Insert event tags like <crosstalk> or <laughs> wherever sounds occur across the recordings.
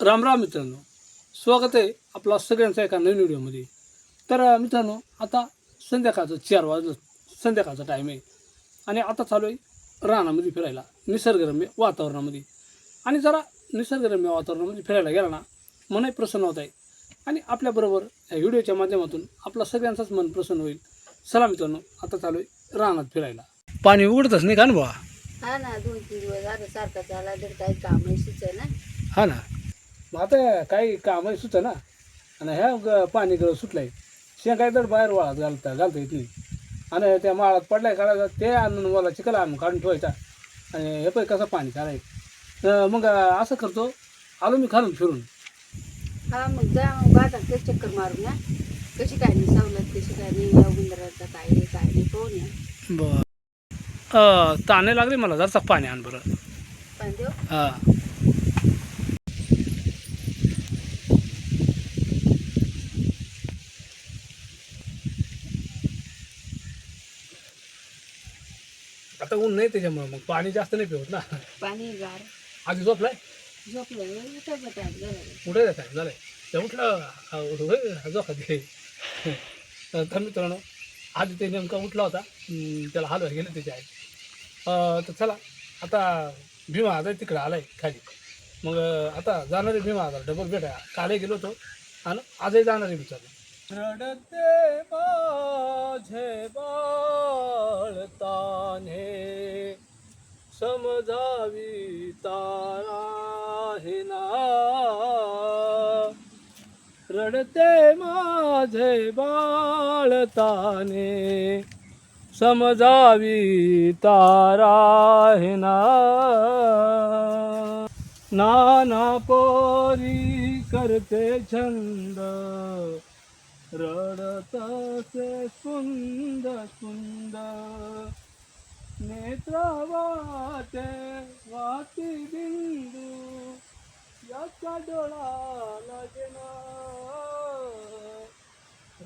राम राम मित्रांनो. स्वागत आहे आपला सगळ्यांचा एका नवीन व्हिडिओमध्ये. तर मित्रांनो आता संध्याकाळचं चार वाजलं संध्याकाळचा टाईम आहे. आणि आता चालू आहे रानामध्ये फिरायला निसर्गरम्य वातावरणामध्ये. आणि जरा निसर्गरम्य वातावरणामध्ये फिरायला गेला ना मनही प्रसन्न होत आहे. आणि आपल्याबरोबर या व्हिडिओच्या माध्यमातून आपला सगळ्यांचाच मन प्रसन्न होईल. चला मित्रांनो आता चालू आहे रानात फिरायला. पाणी उघडतच नाही का ना बुवा हा ना दोन तीन दिवस झालं सारखा त्याला तर काही काम सुचय ना हा ना. मग आता काही कामही सुचं ना. आणि ह्या ग- पाणी गळ सुटलंय. शेंगाय तर बाहेर वाळत घालता घालता येत नाही आणि त्या माळात पडलाय काढायचा ते आणून मला चिखल आणून काढून ठेवायचा. आणि हे पण कसं पाणी काढायचं? तर मग असं करतो आलो मी खालून फिरून. हा मग जा मग बाजारात ते चक्कर मारून या. कशी काय नाही सवलत कशी काय नाही या उंदराचं काय नाही काय नाही पाहून या बर. ताणे लागले मला जरसा पाणी आण बरं. पण देऊ? हा. आता ऊन नाही त्याच्यामुळे मग पाणी जास्त नाही पिवत ना. पाणी गार. आधी झोपलाय? झोपलं उठायचं टाइम झाला. उठायचं टाईम झालाय. ते उठलं झोका दे. तर मित्रांनो आधी ते नेमका उठला होता. त्याला हलवाय गेले त्याच्या आई. तर चला आता भीमा आता तिकडे आलाय खाली. मग आता जाणार आहे भीमा आता. डबल भेटा कालही गेलो होतो. आणि आजही जाणार आहे विचार रडते समजावी तारा हे ना. रडते माझे बाळताने समजावी तारा हे ना. नाना पोरी करते छंद. रडत कुंद सुंदर. नेत्रवाते वाती बिंदू याचा डोळा लागेना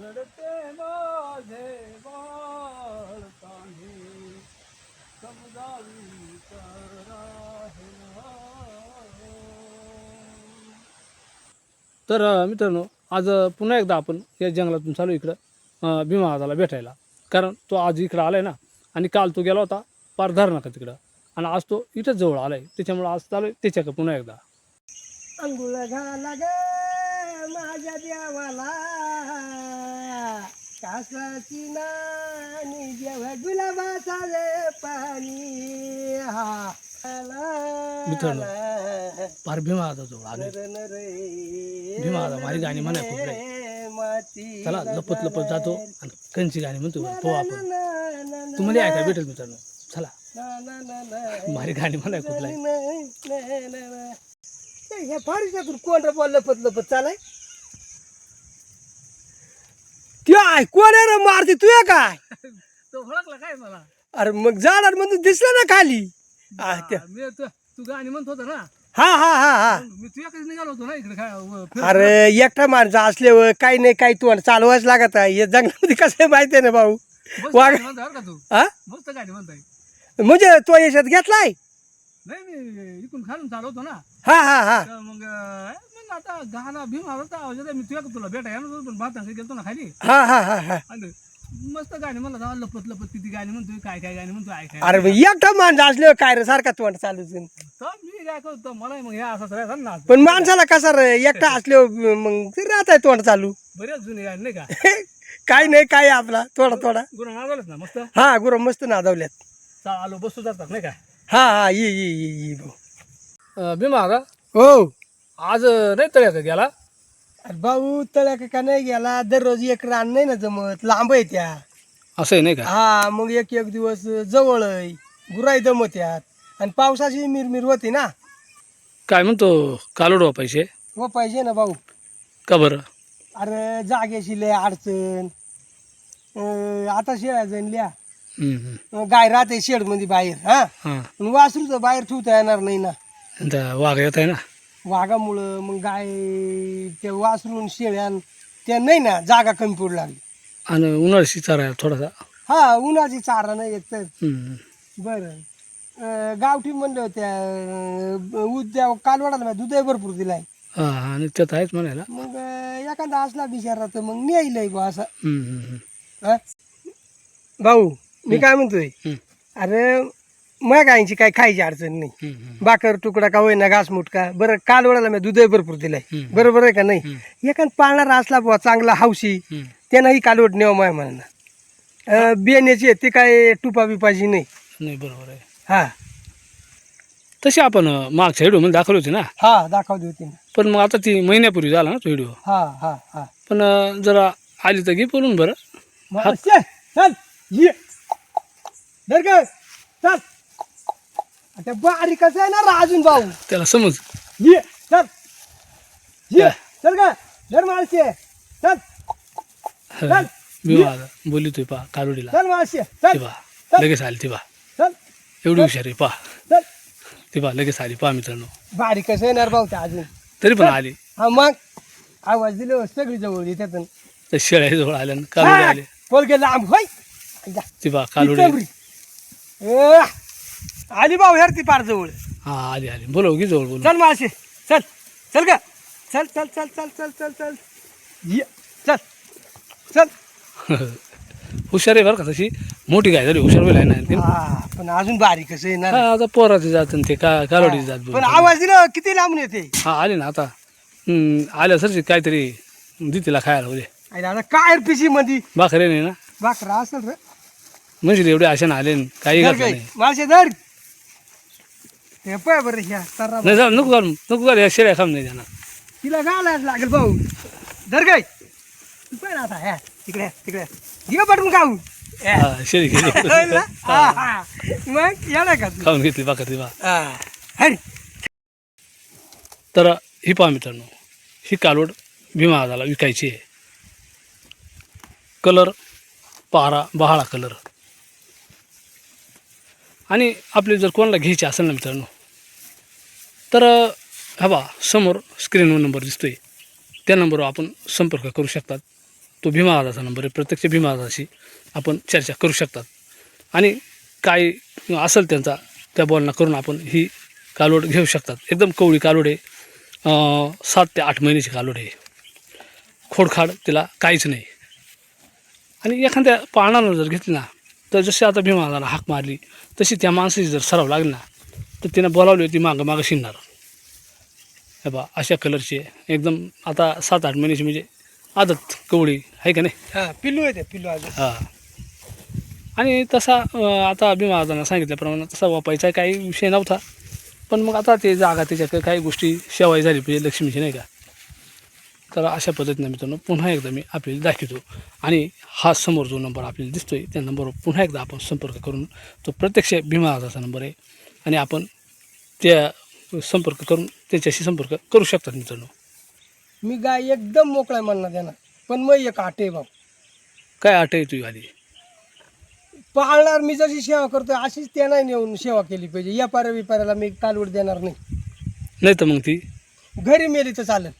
रडते माझे बाळताने समजावी तर अ, मित्रांनो आज पुन्हा एकदा आपण या जंगलातून चालू इकडं भीमा आजाला भेटायला. कारण तो आज इकडं आलाय ना. आणि काल तो गेला होता पार धरणाका तिकडं. आणि आज तो इथंच जवळ आलाय. त्याच्यामुळं आज चालू आहे. त्याच्याकडे पुन्हा एकदा. अंघोळ घाला ग माझ्या देवाला. कासाची नानी जेव्हा गुलाबाचा पाणी. हा मित्रांनो, पार भीमा आजा जवळ आले भीमा आजा माझी गाणी म्हणाय. माती चला लपत लपत जातो आणि कंची गाणी म्हणतो पाहू आपण. तुम्हाला ऐकाय भेटेल मित्रांनो. चला. माझी गाणी लय ह्या फारीच्यातून कोण रे बोल लपत लपत चालाय? त्यो आहे कोण आहे रे मारती? तू आहे काय? तो ओळखला काय मला? अरे मग जाणार म्हणून दिसलं ना खाली. तू तू गाणी म्हणत होता ना. हा हा हा हा. मी तुझ्याकडे निघालो होतो ना इकडे काय व- फिरत. अरे एकटा माणसं असल्यावर काही नाही काही तू चालवायच लागत आहे. हे जंगलामध्ये कसं आहे माहिती आहे ना भाऊ? मस्त वाघ- गाणी म्हणता बरं का तू? हा मस्त गाणी म्हणताय. म्हणजे तो याच्यात घेतलाय? नाही मी इकडून खालून चालवतो ना. हा हा हा. तर मग अं, मग आता गाणं भीम आला येतोय. मी तुझ्या तुला भेटा येणार पण भात गेलतो ना खाली. हा हा हा हा. आणि मस्त गाणी म्हणला जा लपत लपत किती गाणी म्हणतोय काय काय गाणी म्हणतोय ऐकाय अरे एकटा माणसं असल्यावर काय रे सारखा तोंड चालूच तर मी काय करतो मला मग हे असं राहतात ना. पण माणसाला कसा रे एकटा असल्यावर मग ते राहत आहे तोंड चालू. बरेच जुने गाणी नाही का? <laughs> काही नाही काय आपला थोडा थोडा. गुन्हा नागवलंच ना मस्त? हा गुरु मस्त नादवल्यात चा आलो बसतो जातात नाही काय हा हा ये ये ये ये भाऊ भीमा आता हो. आज नाही तळ्यात गेला? अरे भाऊ तळ्या का नाही गेला? दररोज एक रान नाही ना जमत. लांब आहे त्या. असं आहे नाही का? हा मग एक एक दिवस जवळ आहे. गुराई दमत्यात आणि पावसाची मिरमिर होती ना. काय म्हणतो कालोड पैसे? हो पाहिजे ना भाऊ. का बरं? अरे जागेशी लय अडचण. अं, आता शेळ्या जणल्या. हम्म, हम्म. गाय राहते शेडमध्ये बाहेर हा. हां. पण वासरू तर बाहेर ठेवता येणार नाही ना. त्या वाघ येत आहे ना. वाघामुळं मग गाय त्या वासरून शेळ्यान त्या नाही ना जागा कमी पडू लागली. आणि उन्हाळी चारा आहे थोडासा? हा उन्हाची चारा नाही एक तर. हम्म. बरं. अं, गावठी म्हणलं होत्या अं, उद्या कालवडाला मी दुधही भरपूर दिलाय. हा आणि त्यात आहेच म्हणायला. मग अं, एखादा असला बिचारा तर मग न्यायलाय बा असं. हम्म, हम्म, हम्म. हा? भाऊ मी काय म्हणतोय? हम्म, अरे मग गायची काय खायची अडचण नाही. बाकर तुकडा का होईना घास मुटका. बरं काल वेळाला मी दुधही भरपूर दिलाय. बरोबर आहे का नाही. एखाद पाळणारा असला बुवा चांगला हौशी. त्यानंही कालवट नेव माय म्हणा बियाण्याची आहे, ती काय टुपा बिपाची नाही. नाही बरोबर आहे. हा. तशी आपण मागच्या व्हिडिओमध्ये दाखवली होती ना? हा दाखवली होती ना. पण मग आता ती महिन्यापूर्वी झाला ना तो व्हिडिओ हा हा हा. पण जरा आली तर घे बोलून बरं. चल ये. चल. आता बारीकच आहे ना राजून भाऊ? त्याला समज. ये चल. ये चल ग. धर माणसे चल. चल. बोलली तुम्ही पा कालोडीला चल ती चल. पा लगेच आली ती पा चल. एवढी हुशार आहे पा चल. ती पा लगेच आली पा मित्रांनो. बारीकच आहे ना रे भाऊ त्या अजून? तरी पण आली. हा मग. आवाज दिले सगळी जवळ येतात तर शेळ्याजवळ आल्या कालोडी आले. पोल गेला आंब होय. ती पा ती कालोडी. ए, आली भाऊ ह्यार ती पार जवळ. हा आली आली. बोलव की जवळ बोलू चल मासे चल. चल का चल चल चल चल चल चल चल. ये. चल. चल. <laughs> हुशार आहे बरं का तशी? मोठी गाय झाली हुशार आहे ना. हा पण अजून बारीकच आहे ना. रे. हा आता पोराची जात आणि ते का कालोडीची जात पण बोलू. आवाज दिला किती लांबून येते? हा आली ना आता. हम्म, आल्या सरची काहीतरी दे तिला खायला उद्या. अरे आता काय पिशी मध्ये भाकरे नाही ना? बाकरा असेल रे. म्हणजे एवढे आले न, काही धर घातलं नाही. मासे धर. हे पाय बरं ह्या तर्रा नाही जाऊ नको घाल नको घाल या नाही त्यांना तिला घालायला लागेल भाऊ धर गाय तू पाय ना आता ह्या तिकडे तिकडे घे पटकून खाऊ ह्या. हा शेळी होय गेली ना? हा, हा. मग येणार का तू खाऊन घेतली भाकर ती बा हा. हरी. तर ही पहा मित्रांनो ही कालवड भीमा आजाला विकायची आहे कलर पारा बहाळा कलर आणि आपली जर कोणाला घ्यायची असेल ना मित्रांनो तर हवा समोर स्क्रीनवर नंबर दिसतो आहे त्या नंबरवर आपण संपर्क करू शकतात. तो भीमा आजाचा नंबर आहे. प्रत्यक्ष भीमा आजाशी आपण चर्चा करू शकतात. आणि काय असेल त्यांचा त्या बॉलना करून आपण ही कालोड घेऊ शकतात. एकदम कवळी कालोड आहे. सात ते आठ महिन्याची कालोड आहे. खोडखाड तिला काहीच नाही. आणि एखाद्या पाळणानं जर घेतली ना तर जशी आता भीमाला हाक मारली तशी त्या माणसाची जर सराव लागली ना तर तिनं बोलावली होती मागं मागं शिरणार हे बा अशा कलरची आहे एकदम आता सात आठ महिन्याची म्हणजे आदत कवळी आहे का नाही? हा पिल्लू आहे ते पिल्लू अजून हा. आणि तसा आता भीमा आजांना सांगितल्याप्रमाणे तसा वापायचा काही विषय नव्हता. पण मग आता ते जागा त्याच्या काही गोष्टी शेवाई झाली पाहिजे लक्ष्मीची नाही का? तर अशा पद्धतीनं मित्रांनो पुन्हा एकदा मी आपल्याला दाखवतो. आणि हा समोर जो नंबर आपल्याला दिसतोय त्या नंबरवर पुन्हा एकदा आपण संपर्क करून तो प्रत्यक्ष भीमा आजाचा नंबर आहे. आणि आपण त्या संपर्क करून त्याच्याशी संपर्क करू शकतात मित्रांनो. मी गाय एकदम मोकळ्या म्हणणार देणार पण मग एक आटे बाप काय आठ आहे तुझी आली पाळणार मी जशी सेवा करतोय अशीच त्यांना नेऊन सेवा केली पाहिजे. या पाऱ्या विपाऱ्याला मी कालवड देणार नाही. नाही तर मग ती? घरी मेली तर चालेल.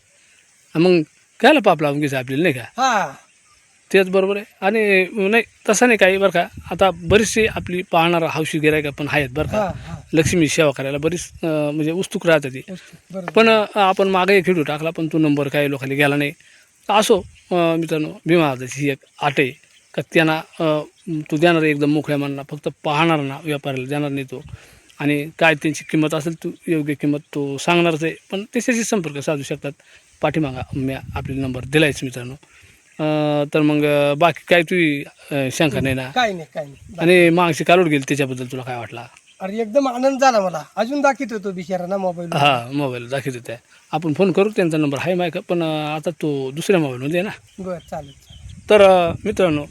मग कायला पाप लावून घ्यायचं आपल्याला नाही का? हा. तेच बरोबर आहे. आणि नाही तसं नाही काही बरं का. आता बरीचशी आपली पाहणारा हौशी गिरायका पण आहेत बरं का. लक्ष्मी सेवा करायला बरीच म्हणजे उत्सुक राहते ती. पण आपण मागे एक व्हिडिओ टाकला पण तो नंबर काही लोकांनी गेला नाही. तर असो मित्रांनो भीमा ही एक आट आहे का त्यांना तो देणार एकदम मोकळ्या मनाला फक्त पाहणाऱ्यांना व्यापाऱ्याला देणार नाही तो. आणि काय त्यांची किंमत असेल तू योग्य किंमत तो सांगणारच आहे. पण त्याच्याशी संपर्क साधू शकतात. पाठीमागा मी आपले नंबर दिलायच मित्रांनो. अं, तर मग बाकी काय तुझी अं, शंका नाही ना? काही नाही काही नाही. आणि मागची कालोड गेली त्याच्याबद्दल तुला काय वाटला? अरे एकदम आनंद झाला मला. अजून दाखवत होतो बिचारा ना मोबाईल हा मोबाईल दाखवत होत्या आपण फोन करू त्यांचा नंबर आहे माहिती पण अं, आता तो दुसऱ्या मोबाईलमध्ये आहे ना? बर चालेल चालेल. तर अं, मित्रांनो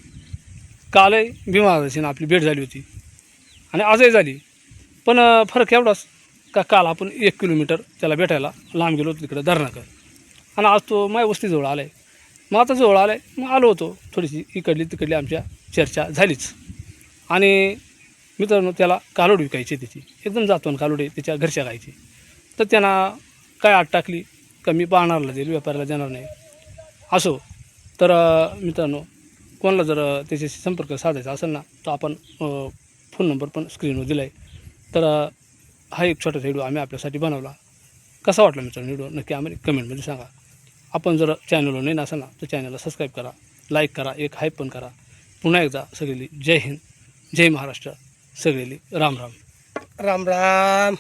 कालही आजाची आपली भेट झाली होती. आणि आजही झाली. पण अं, फरक एवढाच का काल आपण एक किलोमीटर त्याला भेटायला लांब गेलो होतो तिकडं धरणाकर आणि आज तो माझ्या वस्तीजवळ आला आहे मग आता जवळ आला आहे मग आलो होतो थोडीशी इकडली तिकडली आमच्या चर्चा झालीच. आणि मित्रांनो त्याला कालोड विकायची त्याची एकदम जातो कालोड आहे त्याच्या घरच्या गायची तर त्यांना काय आट टाकली का मी पाहणारला देईल व्यापाऱ्याला देणार नाही. असो तर मित्रांनो कोणाला जर त्याच्याशी संपर्क साधायचा असेल ना तर आपण फोन नंबर पण स्क्रीनवर दिला आहे तर हा एक छोटासा व्हिडिओ आम्ही आपल्यासाठी बनवला. कसा वाटला मित्रांनो व्हिडिओ? नक्की आम्ही कमेंटमध्ये सांगा. आपण जर चॅनलवर नाही असाल ना तर चॅनलला सबस्क्राईब करा लाईक करा एक हाईप पण करा. पुन्हा एकदा सगळी जय हिंद जय महाराष्ट्र सगळेली राम राम. राम राम.